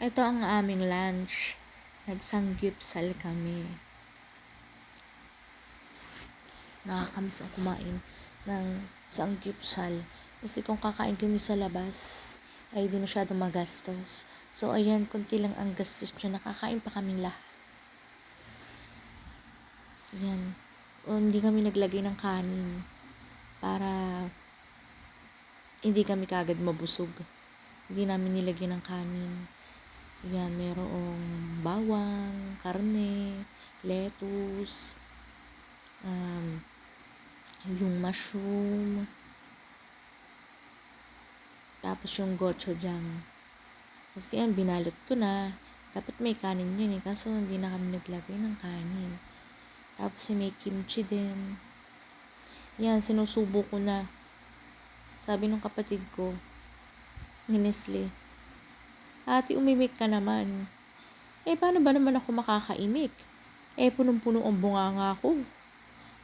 Ito ang aming lunch. Nagsanggipsal kami. Nakakamiss ang kumain ng sanggipsal. Kasi kung kakain kami sa labas, ay di masyadong magastos. So, ayan, kunti lang ang gastos niya. Nakakain pa kaming lahat. Yan. O, hindi kami naglagay ng kanin para hindi kami kagad mabusog. Hindi namin nilagyan ng kanin. Yan, merong bawang, karne, lettuce, um, yung mushroom, tapos yung gochujang. Kasi yan, binalot ko na. Dapat may kanin yun eh. Kaso hindi na kami naglagay ng kanin. Tapos may kimchi din. Yan, sinusubo ko na. Sabi ng kapatid ko, ni Nestle, Ate, umimik ka naman. Eh, paano ba naman ako makakaimik? Eh, punong-puno ang bunganga ko.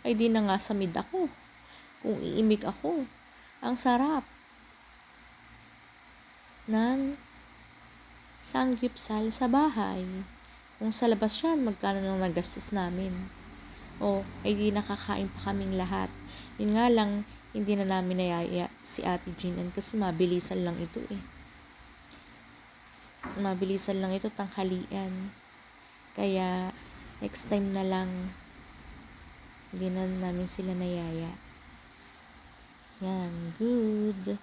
Ay, di na nga samid ako. Kung iimik ako. Ang sarap. Ng sanggipsal sa bahay. Kung sa labas yan, magkano nang nagastos namin. O, ay di nakakain pa kaming lahat. Yun nga lang, hindi na namin nayaya si Ate Jinan kasi mabilisan lang ito eh mabilisan lang ito tanghalian. Kaya, next time na lang, hindi na namin sila nayaya. Yan, good.